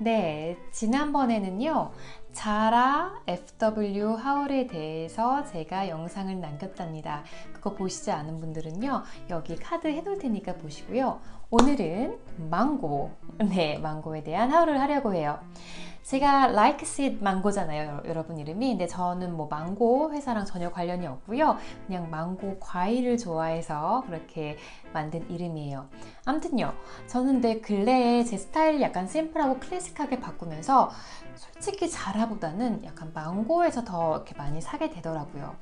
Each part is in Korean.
네, 지난번에는요, 자라 FW 하울에 대해서 제가 영상을 남겼답니다. 그거 보시지 않은 분들은요, 여기 카드 해놓을 테니까 보시고요. 오늘은 망고, 네, 망고에 대한 하울을 하려고 해요. 제가 like seed 망고잖아요, 여러분 이름이. 근데 저는 뭐 망고 회사랑 전혀 관련이 없고요. 그냥 망고 과일을 좋아해서 그렇게 만든 이름이에요. 아무튼요, 저는 내 근래에 제 스타일을 약간 심플하고 클래식하게 바꾸면서 솔직히 자라보다는 약간 망고에서 더 이렇게 많이 사게 되더라고요.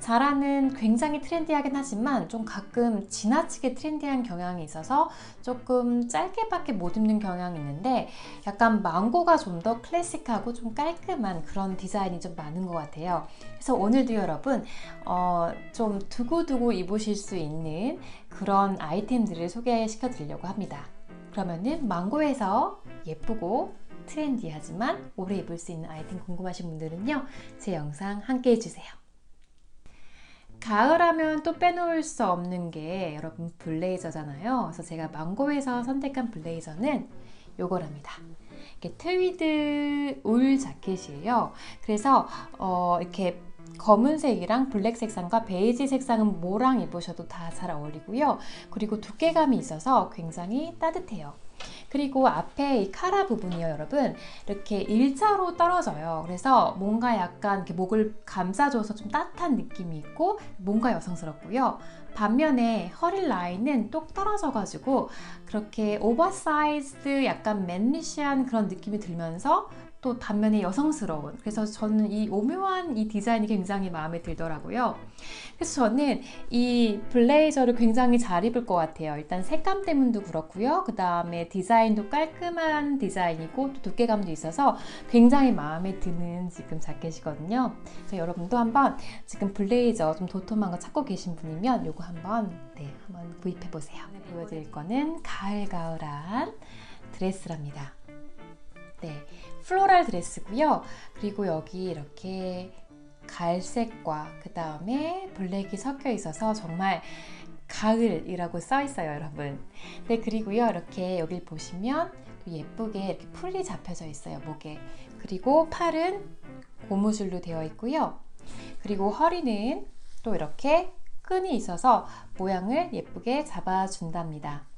자라는 굉장히 트렌디하긴 하지만 좀 가끔 지나치게 트렌디한 경향이 있어서 조금 짧게밖에 못 입는 경향이 있는데 약간 망고가 좀 더 클래식하고 좀 깔끔한 그런 디자인이 좀 많은 것 같아요. 그래서 오늘도 여러분 어, 좀 두고두고 입으실 수 있는 그런 아이템들을 소개시켜 드리려고 합니다. 그러면은 망고에서 예쁘고 트렌디하지만 오래 입을 수 있는 아이템 궁금하신 분들은요 제 영상 함께 해주세요. 가을하면 또 빼놓을 수 없는 게 여러분 블레이저잖아요. 그래서 제가 망고에서 선택한 블레이저는 요거랍니다. 이게 트위드 울 자켓이에요. 그래서 어, 이렇게 검은색이랑 블랙 색상과 베이지 색상은 뭐랑 입으셔도 다 잘 어울리고요. 그리고 두께감이 있어서 굉장히 따뜻해요. 그리고 앞에 이 카라 부분이요, 여러분. 이렇게 일자로 떨어져요. 그래서 뭔가 약간 이렇게 목을 감싸줘서 좀 따뜻한 느낌이 있고 뭔가 여성스럽고요. 반면에 허리 라인은 똑 떨어져 가지고 그렇게 오버사이즈드 약간 맨리시한 그런 느낌이 들면서 또 반면에 여성스러운. 그래서 저는 이 오묘한 이 디자인이 굉장히 마음에 들더라고요. 그래서 저는 이 블레이저를 굉장히 잘 입을 것 같아요. 일단 색감 때문도 그렇고요. 그 다음에 디자인도 깔끔한 디자인이고 또 두께감도 있어서 굉장히 마음에 드는 지금 자켓이거든요. 그래서 여러분도 한번 지금 블레이저 좀 도톰한 거 찾고 계신 분이면 요거 한번 네 한번 구입해 보세요. 보여드릴 거는 가을가을한 드레스랍니다 네, 플로랄 드레스고요. 그리고 여기 이렇게 갈색과 그 다음에 블랙이 섞여 있어서 정말 가을이라고 써 있어요, 여러분. 네, 그리고요, 이렇게 여기 보시면 예쁘게 이렇게 풀이 잡혀져 있어요, 목에. 그리고 팔은 고무줄로 되어 있고요. 그리고 허리는 또 이렇게 끈이 있어서 모양을 예쁘게 잡아준답니다.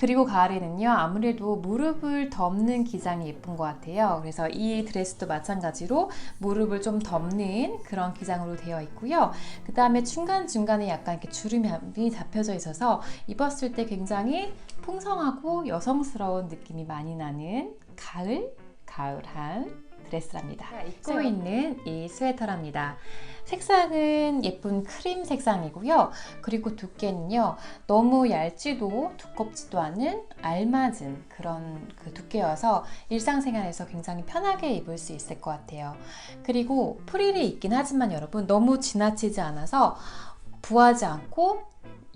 그리고 가을에는요 아무래도 무릎을 덮는 기장이 예쁜 것 같아요. 그래서 이 드레스도 마찬가지로 무릎을 좀 덮는 그런 기장으로 되어 있고요. 그 다음에 중간중간에 약간 이렇게 주름이 잡혀져 있어서 입었을 때 굉장히 풍성하고 여성스러운 느낌이 많이 나는 가을? 가을한 드레스랍니다. 입고 있는 이 스웨터랍니다. 색상은 예쁜 크림 색상이고요. 그리고 두께는요. 너무 얇지도 두껍지도 않은 알맞은 그런 그 두께여서 일상생활에서 굉장히 편하게 입을 수 있을 것 같아요. 그리고 프릴이 있긴 하지만 여러분 너무 지나치지 않아서 부하지 않고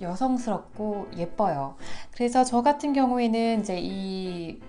여성스럽고 예뻐요. 그래서 저 같은 경우에는 이제 이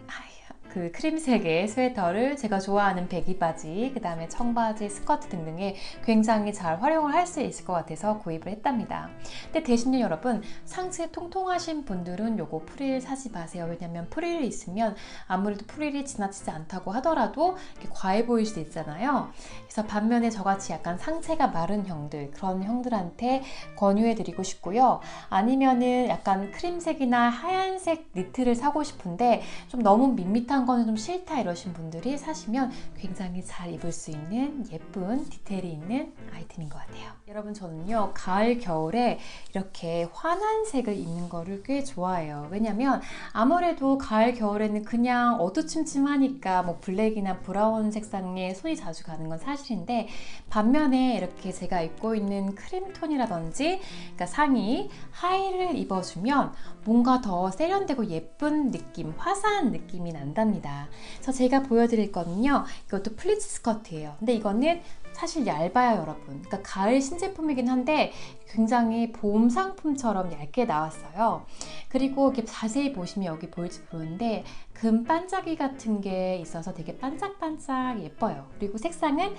그 크림색의 스웨터를 제가 좋아하는 배기 바지, 그 다음에 청바지, 스커트 등등에 굉장히 잘 활용을 할 수 있을 것 같아서 구입을 했답니다. 근데 대신에 여러분 상체 통통하신 분들은 요거 프릴 사지 마세요. 왜냐면 프릴이 있으면 아무래도 프릴이 지나치지 않다고 하더라도 과해 보일 수 있잖아요. 그래서 반면에 저같이 약간 상체가 마른 형들 그런 형들한테 권유해 드리고 싶고요. 아니면은 약간 크림색이나 하얀색 니트를 사고 싶은데 좀 너무 밋밋한 거는 좀 싫다 이러신 분들이 사시면 굉장히 잘 입을 수 있는 예쁜 디테일이 있는 아이템인 것 같아요. 여러분 저는요 가을 겨울에 이렇게 환한 색을 입는 거를 꽤 좋아해요. 왜냐면 아무래도 가을 겨울에는 그냥 어두침침하니까 뭐 블랙이나 브라운 색상에 손이 자주 가는 건 사실인데 반면에 이렇게 제가 입고 있는 크림톤이라든지 그러니까 상의 하의를 입어주면 뭔가 더 세련되고 예쁜 느낌, 화사한 느낌이 난다는 합니다. 그래서 제가 보여드릴 거는요. 이것도 플리츠 스커트예요. 근데 이거는 사실 얇아요, 여러분. 그러니까 가을 신제품이긴 한데 굉장히 봄 상품처럼 얇게 나왔어요. 그리고 이렇게 자세히 보시면 여기 보일지 모르는데 금 반짝이 같은 게 있어서 되게 반짝반짝 예뻐요. 그리고 색상은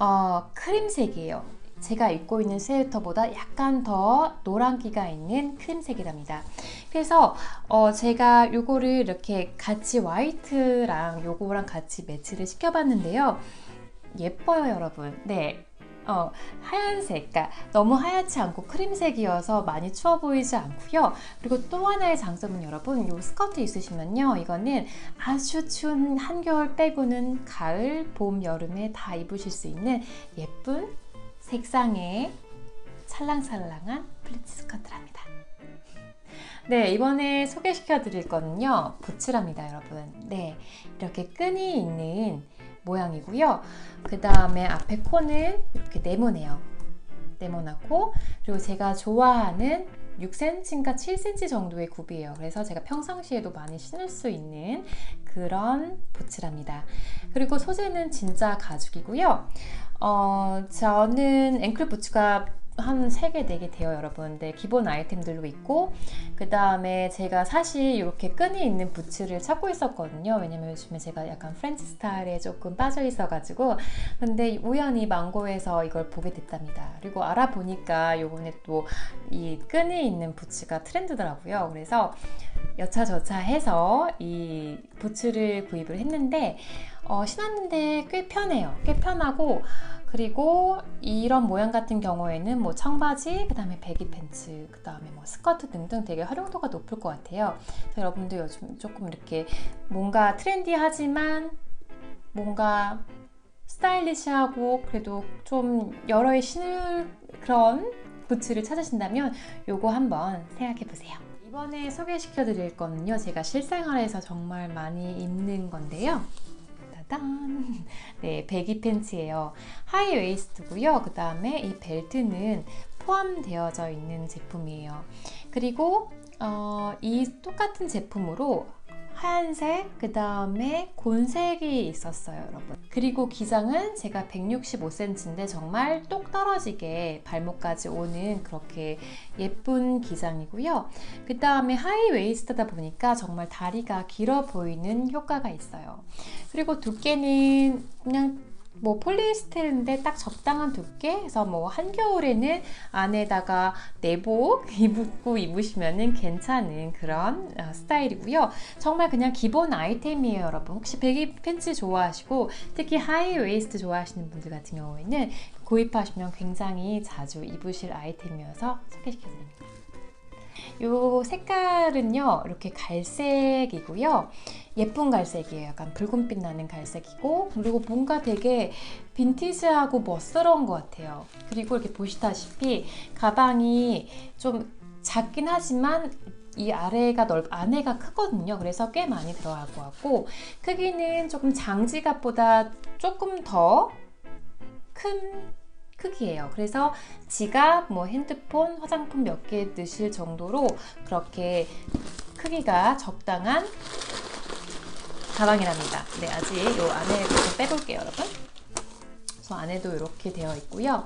어, 크림색이에요. 제가 입고 있는 스웨터보다 약간 더 노란기가 있는 크림색이랍니다. 그래서 어, 제가 요거를 이렇게 같이 화이트랑 요거랑 같이 매치를 시켜봤는데요. 예뻐요, 여러분. 네. 어, 하얀색, 그러니까 너무 하얗지 않고 크림색이어서 많이 추워 보이지 않고요. 그리고 또 하나의 장점은 여러분, 요 스커트 있으시면요. 이거는 아주 추운 한겨울 빼고는 가을, 봄, 여름에 다 입으실 수 있는 예쁜 색상의 찰랑찰랑한 플리츠 스커트랍니다. 네, 이번에 소개시켜 드릴 거는요. 부츠랍니다, 여러분. 네, 이렇게 끈이 있는 모양이고요. 그 다음에 앞에 코는 이렇게 네모네요. 네모나고 그리고 제가 좋아하는 6cm인가 7cm 정도의 굽이에요. 그래서 제가 평상시에도 많이 신을 수 있는 그런 부츠랍니다. 그리고 소재는 진짜 가죽이고요. 어, 저는 앵클 부츠가 한 3개, 4개 돼요, 여러분. 네, 기본 아이템들로 있고, 그 다음에 제가 사실 이렇게 끈이 있는 부츠를 찾고 있었거든요. 왜냐면 요즘에 제가 약간 프렌치 스타일에 조금 빠져 있어가지고. 근데 우연히 망고에서 이걸 보게 됐답니다. 그리고 알아보니까 요번에 또 이 끈이 있는 부츠가 트렌드더라고요. 그래서 여차저차 해서 이 부츠를 구입을 했는데, 어, 신었는데 꽤 편해요. 꽤 편하고, 그리고 이런 모양 같은 경우에는 뭐 청바지, 그 다음에 배기 팬츠, 그 다음에 뭐 스커트 등등 되게 활용도가 높을 것 같아요. 여러분들 요즘 조금 이렇게 뭔가 트렌디하지만 뭔가 스타일리시하고 그래도 좀 여러 해 신을 그런 부츠를 찾으신다면 요거 한번 생각해 보세요. 이번에 소개시켜 드릴 거는요. 제가 실생활에서 정말 많이 입는 건데요. 따단! 네, 배기 팬츠예요. 하이 웨이스트고요. 그 다음에 이 벨트는 포함되어져 있는 제품이에요. 그리고 어, 이 똑같은 제품으로 하얀색, 그 다음에 곤색이 있었어요, 여러분. 그리고 기장은 제가 165cm인데 정말 똑 떨어지게 발목까지 오는 그렇게 예쁜 기장이고요. 그 다음에 하이 웨이스트다 보니까 정말 다리가 길어 보이는 효과가 있어요. 그리고 두께는 그냥 뭐 폴리에스테르인데 딱 적당한 두께 해서 뭐 한겨울에는 안에다가 내복 입고 입으시면은 괜찮은 그런 어, 스타일이고요. 정말 그냥 기본 아이템이에요, 여러분. 혹시 배기 팬츠 좋아하시고 특히 하이 웨이스트 좋아하시는 분들 같은 경우에는 구입하시면 굉장히 자주 입으실 아이템이어서 소개시켜 드립니다. 이 색깔은요 이렇게 갈색이고요 예쁜 갈색이에요. 약간 붉은빛 나는 갈색이고 그리고 뭔가 되게 빈티지하고 멋스러운 것 같아요. 그리고 이렇게 보시다시피 가방이 좀 작긴 하지만 이 아래가 넓 안에가 크거든요. 그래서 꽤 많이 들어갈 것 같고 크기는 조금 장지갑보다 조금 더 큰 크기예요. 그래서 지갑, 뭐 핸드폰, 화장품 몇 개 넣으실 정도로 그렇게 크기가 적당한 가방이랍니다. 네, 아직 이 안에 좀 빼볼게요, 여러분. 그래서 안에도 이렇게 되어 있고요.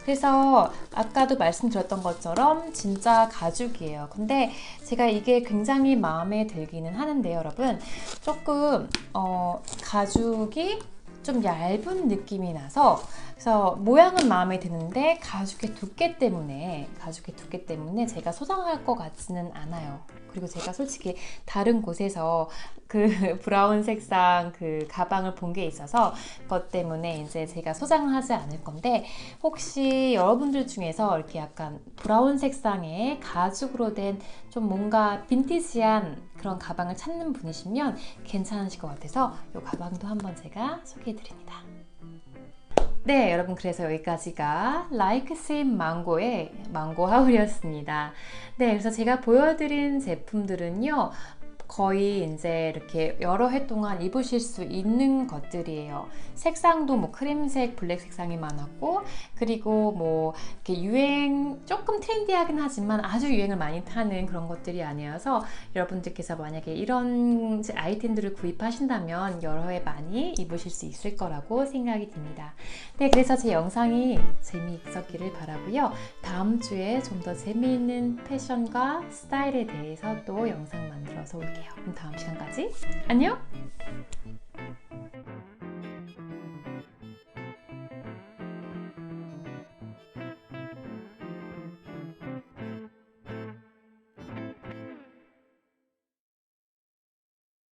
그래서 아까도 말씀드렸던 것처럼 진짜 가죽이에요. 근데 제가 이게 굉장히 마음에 들기는 하는데요, 여러분. 조금 어, 가죽이 좀 얇은 느낌이 나서 그래서 모양은 마음에 드는데 가죽의 두께 때문에 가죽의 두께 때문에 제가 소장할 것 같지는 않아요. 그리고 제가 솔직히 다른 곳에서 그 브라운 색상 그 가방을 본 게 있어서 그것 때문에 이제 제가 소장을 하지 않을 건데 혹시 여러분들 중에서 이렇게 약간 브라운 색상의 가죽으로 된 좀 뭔가 빈티지한 그런 가방을 찾는 분이시면 괜찮으실 것 같아서 이 가방도 한번 제가 소개해 드립니다. 네, 여러분 그래서 여기까지가 Like Sweet Mango의 망고 하울이었습니다. 네, 그래서 제가 보여드린 제품들은요. 거의 이제 이렇게 여러 해 동안 입으실 수 있는 것들이에요. 색상도 뭐 크림색, 블랙 색상이 많았고, 그리고 뭐 이렇게 유행 조금 트렌디하긴 하지만 아주 유행을 많이 타는 그런 것들이 아니어서 여러분들께서 만약에 이런 아이템들을 구입하신다면 여러 해 많이 입으실 수 있을 거라고 생각이 듭니다. 네, 그래서 제 영상이 재미있었기를 바라고요. 다음 주에 좀 더 재미있는 패션과 스타일에 대해서 또 영상 만들어서 올 게요. 그럼 다음 시간까지 안녕!